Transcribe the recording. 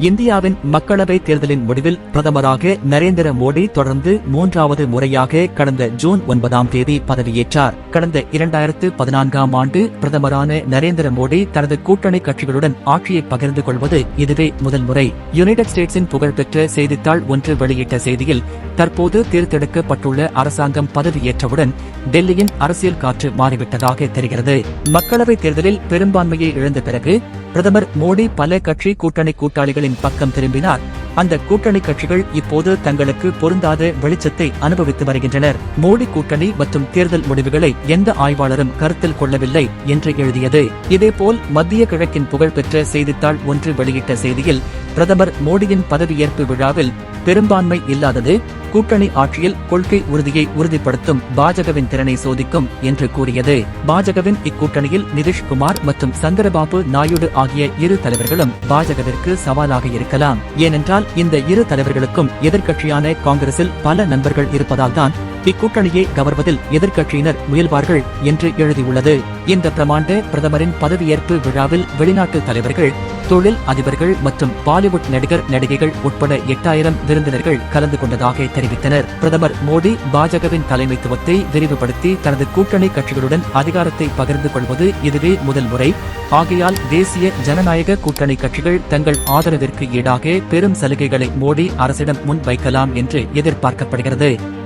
இந்தியாவின் மக்களவை தேர்தலின் முடிவில் பிரதமராக நரேந்திர மோடி தொடர்ந்து மூன்றாவது முறையாக கடந்த ஜூன் ஒன்பதாம் தேதி பதவியேற்றார். கடந்த இரண்டாயிரத்து பதினான்காம் ஆண்டு பிரதமரான நரேந்திர மோடி தனது கூட்டணி கட்சிகளுடன் ஆட்சியை பகிர்ந்து கொள்வது இதுவே முதல் முறை. யுனைடெட் ஸ்டேட்ஸின் புகழ்பெற்ற செய்தித்தாள் ஒன்று வெளியிட்ட செய்தியில் தற்போது தேர்ந்தெடுக்கப்பட்டுள்ள அரசாங்கம் பதவியேற்றவுடன் டெல்லியின் அரசியல் காற்று மாறிவிட்டதாக தெரிகிறது. மக்களவைத் தேர்தலில் பெரும்பான்மையை இழந்த பிறகு பிரதமர் மோடி பல கட்சி கூட்டணி கூட்டாளிகளின் பக்கம் திரும்பினார். அந்த கூட்டணி கட்சிகள் இப்போது தங்களுக்கு பொருந்தாத வெளிச்சத்தை அனுபவித்து வருகின்றனர். மோடி கூட்டணி மற்றும் தேர்தல் முடிவுகளை எந்த ஆய்வாளரும் கருத்தில் கொள்ளவில்லை என்று எழுதியது. இதேபோல் மத்திய கிழக்கின் புகழ்பெற்ற செய்தித்தாள் ஒன்று வெளியிட்ட செய்தியில் பிரதமர் மோடியின் பதவியேற்பு விழாவில் பெரும்பான்மை இல்லாதது கூட்டணி ஆட்சியில் கொள்கை உறுதியை உறுதிப்படுத்தும் பாஜகவின் திறனை சோதிக்கும் என்று கூறியது. பாஜகவின் இக்கூட்டணியில் நிதிஷ்குமார் மற்றும் சந்திரபாபு நாயுடு ஆகிய இரு தலைவர்களும் பாஜகவிற்கு சவாலாக இருக்கலாம். ஏனென்றால் இந்த இரு தலைவர்களுக்கும் எதிர்க்கட்சியான காங்கிரசில் பல நண்பர்கள் இருப்பதால்தான் இக்கூட்டணியை கவர்வதில் எதிர்க்கட்சியினர் முயல்வார்கள் என்று எழுதியுள்ளது. இந்த பிரமாண்ட பிரதமரின் பதவியேற்பு விழாவில் வெளிநாட்டு தலைவர்கள் தொழில் அதிபர்கள் மற்றும் பாலிவுட் நடிகர் நடிகைகள் உட்பட எட்டாயிரம் விருந்தினர்கள் கலந்து கொண்டதாக தெரிவித்தனர். பிரதமர் மோடி பாஜகவின் தலைமைத்துவத்தை விரிவுபடுத்தி தனது கூட்டணி கட்சிகளுடன் அதிகாரத்தை பகிர்ந்து கொள்வது இதுவே முதல் முறை. ஆகையால் தேசிய ஜனநாயக கூட்டணி கட்சிகள் தங்கள் ஆதரவிற்கு ஈடாக பெரும் சலுகைகளை மோடி அரசிடம் முன் வைக்கலாம் என்று எதிர்பார்க்கப்படுகிறது.